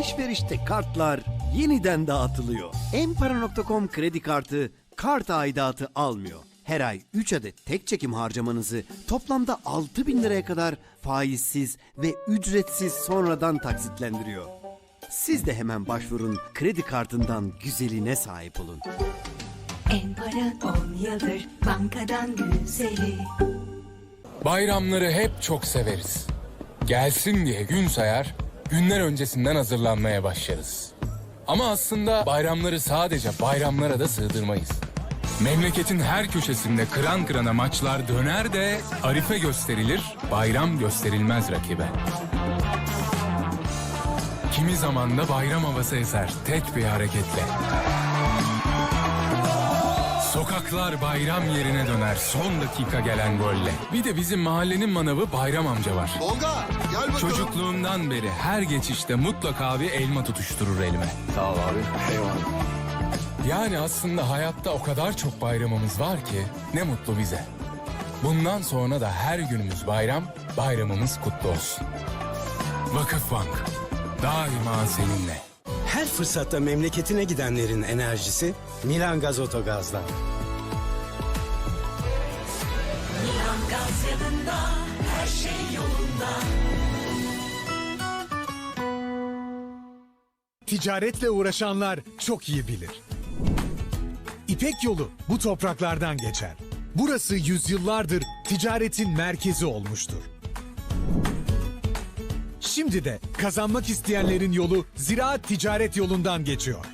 alışverişte kartlar yeniden dağıtılıyor. Enpara.com kredi kartı kart aidatı almıyor. Her ay 3 adet tek çekim harcamanızı toplamda 6000 liraya kadar faizsiz ve ücretsiz sonradan taksitlendiriyor. Siz de hemen başvurun kredi kartından güzeline sahip olun. En para 10 yıldır bankadan güzeli. Bayramları hep çok severiz. Gelsin diye gün sayar, günler öncesinden hazırlanmaya başlarız. Ama aslında bayramları sadece bayramlara da sığdırmayız. Memleketin her köşesinde kıran kırana maçlar döner de Arife gösterilir, bayram gösterilmez rakibe. Kimi zaman da bayram havası eser tek bir hareketle. Sokaklar bayram yerine döner son dakika gelen golle. Bir de bizim mahallenin manavı Bayram amca var. Tolga gel bakalım. Çocukluğumdan beri her geçişte mutlaka bir elma tutuşturur elime. Sağ ol abi. Eyvallah. Yani aslında hayatta o kadar çok bayramımız var ki ne mutlu bize. Bundan sonra da her günümüz bayram, bayramımız kutlu olsun. Vakıfbank, daima seninle. Her fırsatta memleketine gidenlerin enerjisi Milan Gaz Otogaz'dan. Ticaretle uğraşanlar çok iyi bilir. İpek yolu bu topraklardan geçer. Burası yüzyıllardır ticaretin merkezi olmuştur. Şimdi de kazanmak isteyenlerin yolu ziraat ticaret yolundan geçiyor.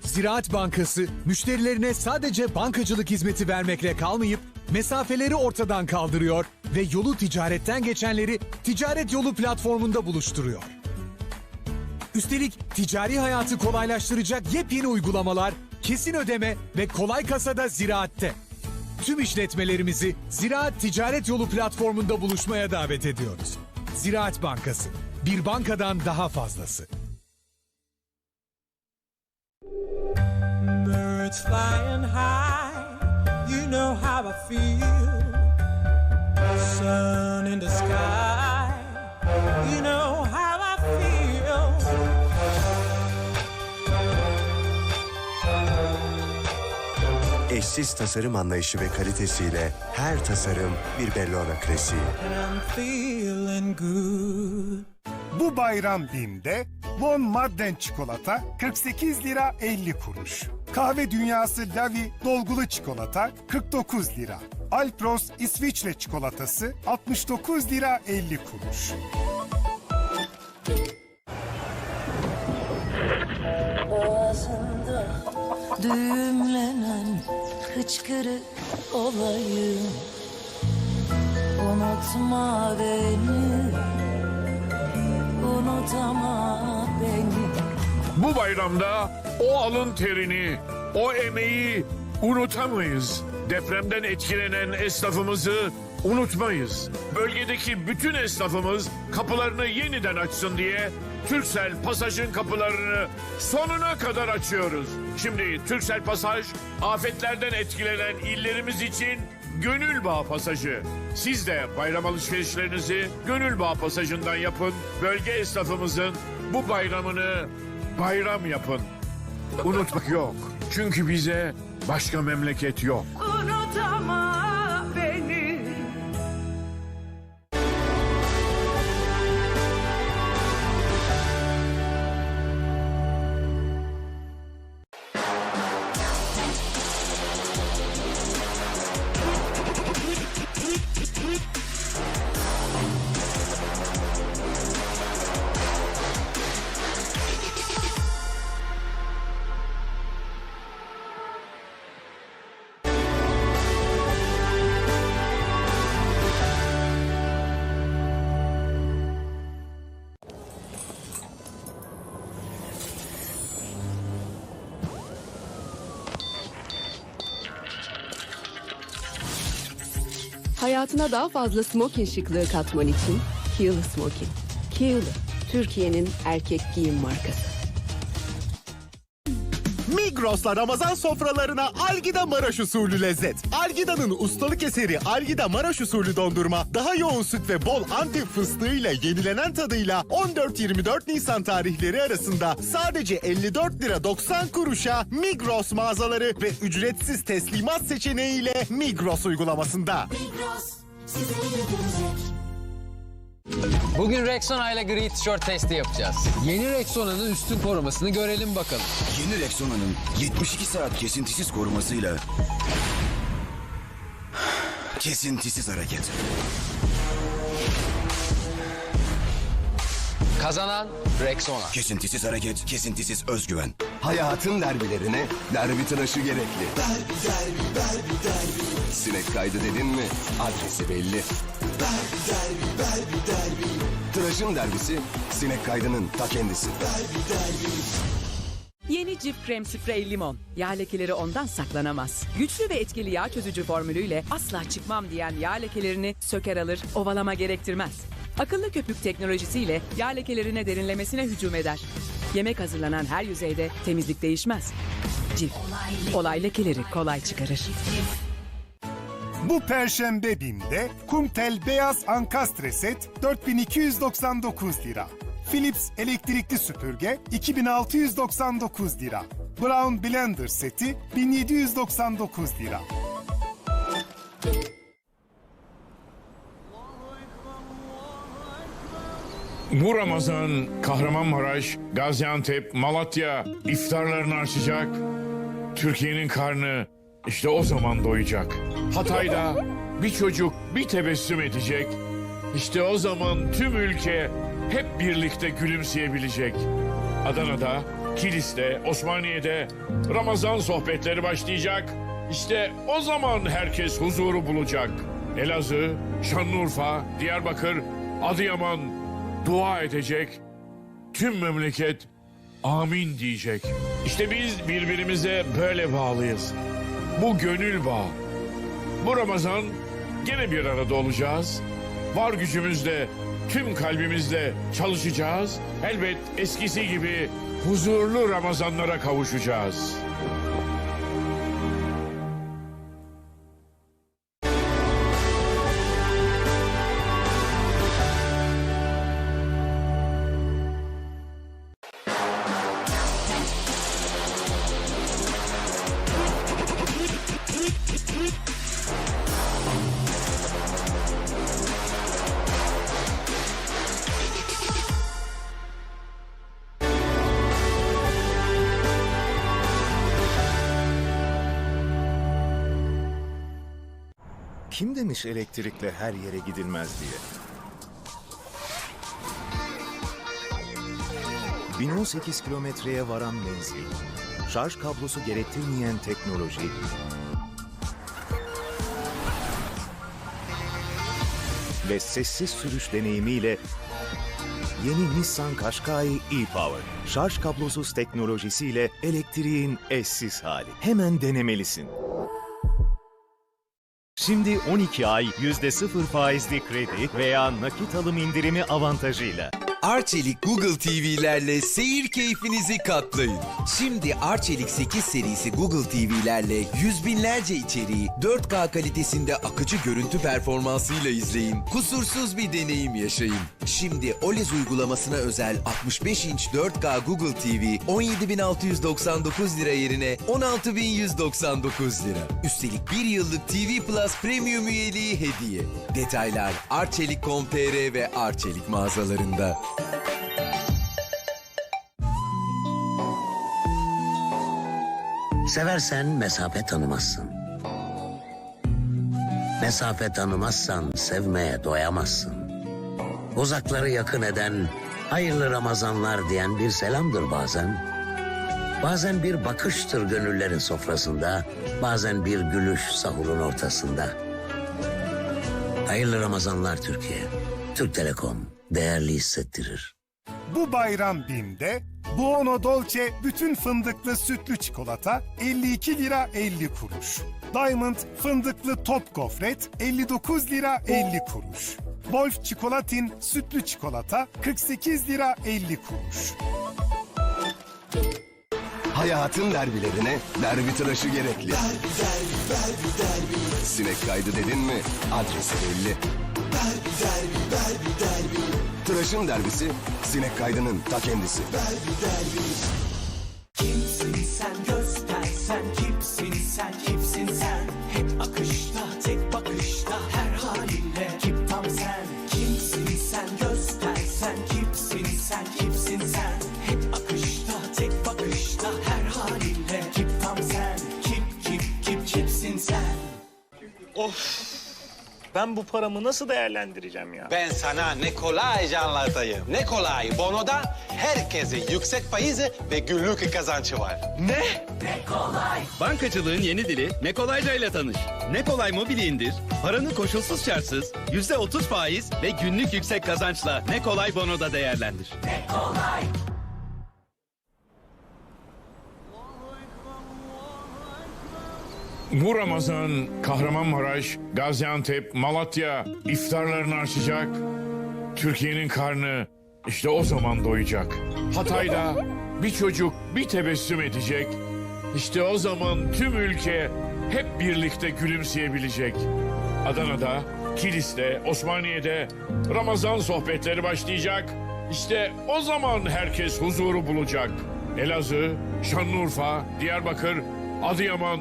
Ziraat Bankası müşterilerine sadece bankacılık hizmeti vermekle kalmayıp mesafeleri ortadan kaldırıyor ve yolu ticaretten geçenleri ticaret yolu platformunda buluşturuyor. Üstelik ticari hayatı kolaylaştıracak yepyeni uygulamalar, kesin ödeme ve kolay kasada ziraatte. Tüm işletmelerimizi Ziraat Ticaret Yolu platformunda buluşmaya davet ediyoruz. Ziraat Bankası, bir bankadan daha fazlası. Birds flying high, you know how I feel. Sun in the sky, you know how I feel. Eşsiz tasarım anlayışı ve kalitesiyle her tasarım bir Bellona klasiği. And I'm feeling good. Bu bayram BİM'de Von Madden çikolata 48 lira 50 kuruş. Kahve dünyası Lavi dolgulu çikolata 49 lira. Alpros İsviçre çikolatası 69 lira 50 kuruş. Boğazında düğümlenen hıçkırık olayım Unutma beni Unutama beni Bu bayramda o alın terini, o emeği unutamayız. Depremden etkilenen esnafımızı unutmayız. Bölgedeki bütün esnafımız kapılarını yeniden açsın diye Türksel Pasaj'ın kapılarını sonuna kadar açıyoruz. Şimdi Türksel Pasaj afetlerden etkilenen illerimiz için Gönül Bağ Pasajı. Siz de bayram alışverişlerinizi Gönül Bağ Pasajı'ndan yapın. Bölge esnafımızın bu bayramını bayram yapın. Unutmak yok. Çünkü bize başka memleket yok. Hayatına daha fazla smoking şıklığı katman için Keel Smoking. Keel, Türkiye'nin erkek giyim markası. Migros Migros'la Ramazan sofralarına Algida Maraş usulü lezzet. Algida'nın ustalık eseri Algida Maraş usulü dondurma daha yoğun süt ve bol antep fıstığıyla yenilenen tadıyla 14-24 Nisan tarihleri arasında sadece 54 lira 90 kuruşa Migros mağazaları ve ücretsiz teslimat seçeneğiyle Migros uygulamasında. Bugün Rexona ile gri tişört testi yapacağız. Yeni Rexona'nın üstün korumasını görelim bakalım. Yeni Rexona'nın 72 saat kesintisiz korumasıyla kesintisiz hareket. Kazanan Rexona. Kesintisiz hareket, kesintisiz özgüven. Hayatın derbilerine derbi tıraşı gerekli. Derbi, derbi, derbi, derbi. Sinek kaydı dedin mi? Adresi belli. Derbi, derbi, derbi, derbi. Tıraşın derbisi, sinek kaydının ta kendisi. Derbi, derbi. Yeni Cif Krem Sprey Limon. Yağ lekeleri ondan saklanamaz. Güçlü ve etkili yağ çözücü formülüyle asla çıkmam diyen yağ lekelerini söker alır, ovalama gerektirmez. Akıllı köpük teknolojisiyle yağ lekelerine derinlemesine hücum eder. Yemek hazırlanan her yüzeyde temizlik değişmez. Cif, olay lekeleri kolay çıkarır. Bu perşembe BİM'de Kumtel Beyaz Ankastre Set 4299 lira. Philips elektrikli süpürge 2699 lira. Brown Blender seti 1799 lira. Bu Ramazan Kahramanmaraş, Gaziantep, Malatya iftarlarını açacak. Türkiye'nin karnı işte o zaman doyacak. Hatay'da bir çocuk bir tebessüm edecek. İşte o zaman tüm ülke hep birlikte gülümseyebilecek. Adana'da, Kilis'te, Osmaniye'de Ramazan sohbetleri başlayacak. İşte o zaman herkes huzuru bulacak. Elazığ, Şanlıurfa, Diyarbakır, Adıyaman dua edecek. Tüm memleket amin diyecek. İşte biz birbirimize böyle bağlıyız. Bu gönül bağı. Bu Ramazan gene bir arada olacağız. Var gücümüzle, tüm kalbimizle çalışacağız. Elbet eskisi gibi huzurlu Ramazanlara kavuşacağız. Kim demiş elektrikle her yere gidilmez diye? 1018 kilometreye varan menzil, şarj kablosu gerektirmeyen teknoloji, ve sessiz sürüş deneyimiyle yeni Nissan Qashqai e-Power. Şarj kablosuz teknolojisiyle elektriğin eşsiz hali. Hemen denemelisin. Şimdi 12 ay %0 faizli kredi veya nakit alım indirimi avantajıyla. Arçelik Google TV'lerle seyir keyfinizi katlayın. Şimdi Arçelik 8 serisi Google TV'lerle yüz binlerce içeriği 4K kalitesinde akıcı görüntü performansıyla izleyin. Kusursuz bir deneyim yaşayın. Şimdi OLED uygulamasına özel 65 inç 4K Google TV 17.699 lira yerine 16.199 lira. Üstelik bir yıllık TV Plus Premium üyeliği hediye. Detaylar Arçelik.com.tr ve Arçelik mağazalarında. Seversen mesafe tanımazsın. Mesafe tanımazsan sevmeye doyamazsın. Uzakları yakın eden, hayırlı Ramazanlar diyen bir selamdır bazen. Bazen bir bakıştır gönüllerin sofrasında, bazen bir gülüş sahurun ortasında. Hayırlı Ramazanlar Türkiye. Türk Telekom değerli hissettirir. Bu bayram BİM'de Buono Dolce bütün fındıklı sütlü çikolata 52 lira 50 kuruş. Diamond fındıklı top gofret 59 lira 50 kuruş. Wolf çikolatin sütlü çikolata 48 lira 50 kuruş. Hayatın derbilerine derbi tıraşı gerekli. Derbi derbi derbi derbi Sinek kaydı dedin mi adresi belli. Derbi derbi derbi Tıraşın derbisi sinek kaydının ta kendisi. Derbi derbi Ben bu paramı nasıl değerlendireceğim ya? Ben sana ne kolayca anlatayım. Ne kolay. Bono'da herkese yüksek faizi ve günlük kazancı var. Ne? Ne kolay Bankacılığın yeni dili Ne Kolayca ile tanış. Ne Kolay Mobil'i indir. Paranı koşulsuz şartsız, yüzde otuz faiz ve günlük yüksek kazançla Ne Kolay Bono'da değerlendir. Ne kolay Bu Ramazan Kahramanmaraş, Gaziantep, Malatya iftarlarını açacak. Türkiye'nin karnı işte o zaman doyacak. Hatay'da bir çocuk bir tebessüm edecek. İşte o zaman tüm ülke hep birlikte gülümseyebilecek. Adana'da, Kilis'te, Osmaniye'de Ramazan sohbetleri başlayacak. İşte o zaman herkes huzuru bulacak. Elazığ, Şanlıurfa, Diyarbakır, Adıyaman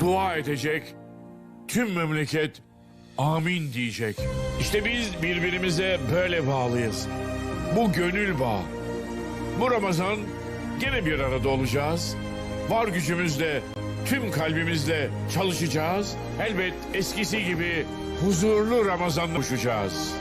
dua edecek. Tüm memleket amin diyecek. İşte biz birbirimize böyle bağlıyız. Bu gönül bağı. Bu Ramazan gene bir arada olacağız. Var gücümüzle, tüm kalbimizle çalışacağız. Elbet eskisi gibi huzurlu Ramazan uçacağız.